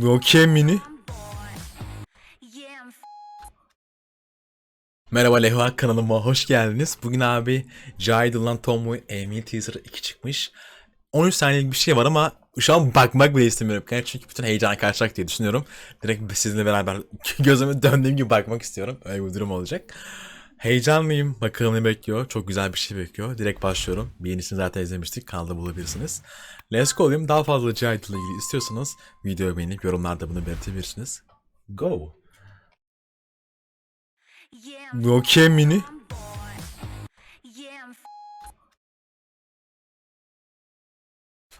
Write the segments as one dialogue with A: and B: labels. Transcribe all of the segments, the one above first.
A: Okey mini. Merhaba Lehua kanalıma hoş geldiniz. Bugün abi Jaide'lan Tomboy Amy Teaser 2 çıkmış. 13 saniyelik bir şey var ama şu an bakmak bile istemiyorum. Yani çünkü bütün heyecan kaçacak diye düşünüyorum. Direkt sizinle beraber gözüme döndüğüm gibi bakmak istiyorum. Öyle bir durum olacak. Heyecanlıyım. Bakalım ne bekliyor. Çok güzel bir şey bekliyor. Direkt başlıyorum. Bir yenisini zaten izlemiştik. Kanalda bulabilirsiniz. Let's go diyeyim. Daha fazla Jade ile ilgili istiyorsanız videoyu beğenip yorumlarda bunu belirtebilirsiniz. Go. Okey mini.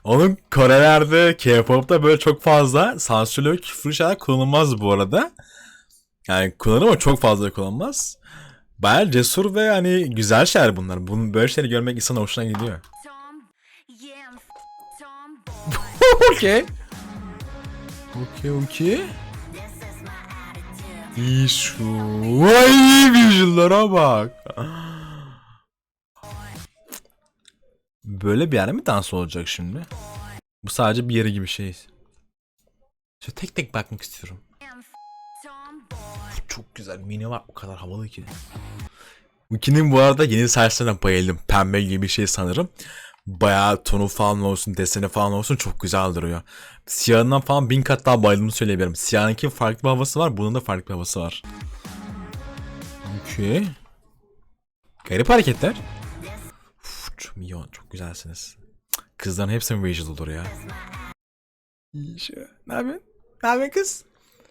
A: Onun Korelerde, K-pop'ta böyle çok fazla sansürlü küfür şeyler kullanılmaz bu arada. Yani kullanır ama çok fazla kullanılmaz. Bayağı cesur ve hani güzel şeyler bunlar. Bunun böyle şeyleri görmek insana hoşuna gidiyor. Okey. Okey okey. İyi şu. Vay visual'lara bak. Böyle bir yerde mi dans olacak şimdi? Bu sadece bir yeri gibi şey. Şöyle tek tek bakmak istiyorum. Çok güzel. Mini var. O kadar havalı ki. Wiki'nin bu arada yeni saçlarına bayıldım. Pembe gibi bir şey sanırım. Bayağı tonu falan olsun, deseni falan olsun çok güzel duruyor. Siyahından falan bin kat daha bayıldığımı söyleyebilirim. Siyahınki farklı bir havası var, bunun da farklı bir havası var. Okey. Garip hareketler. Uf, çok milyon, çok güzelsiniz. Kızların hepsi mi visual olur ya? Şey. Ne yapıyorsun? Ne yapıyorsun kız?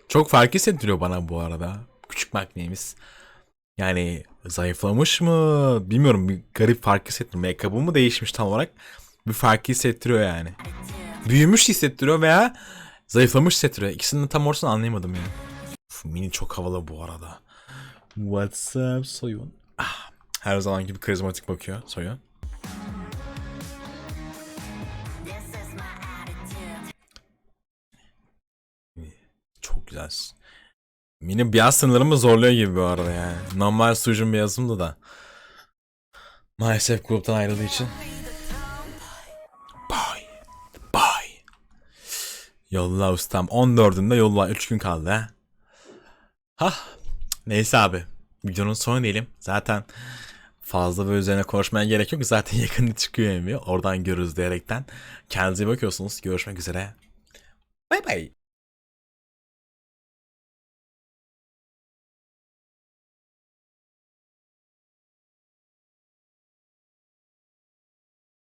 A: Çok fark hissettiriyor bana bu arada. Küçük maknemiz. Yani zayıflamış mı? Bilmiyorum bir garip fark hissettiriyor. Make-up'ı mı değişmiş tam olarak? Bir fark hissettiriyor yani. Büyümüş hissettiriyor veya zayıflamış hissettiriyor. İkisinin tam ortasını anlayamadım yani. Uf, mini çok havalı bu arada. What's up Soyun? Ah, her zaman gibi karizmatik bakıyor Soyun. Çok güzelsin. Mini beyaz sınırlarımı zorluyor gibi bu arada yani. Normal sujun beyazımdı da. Maalesef gruptan ayrıldığı için. Bye. Bye. Yolla ustam. 14'ünde yolla 3 gün kaldı ha. Hah. Neyse abi. Videonun sonu diyelim. Zaten fazla böyle üzerine konuşmaya gerek yok. Zaten yakında çıkıyor evi. Oradan görürüz diyerekten. Kendinize bakıyorsunuz. Görüşmek üzere.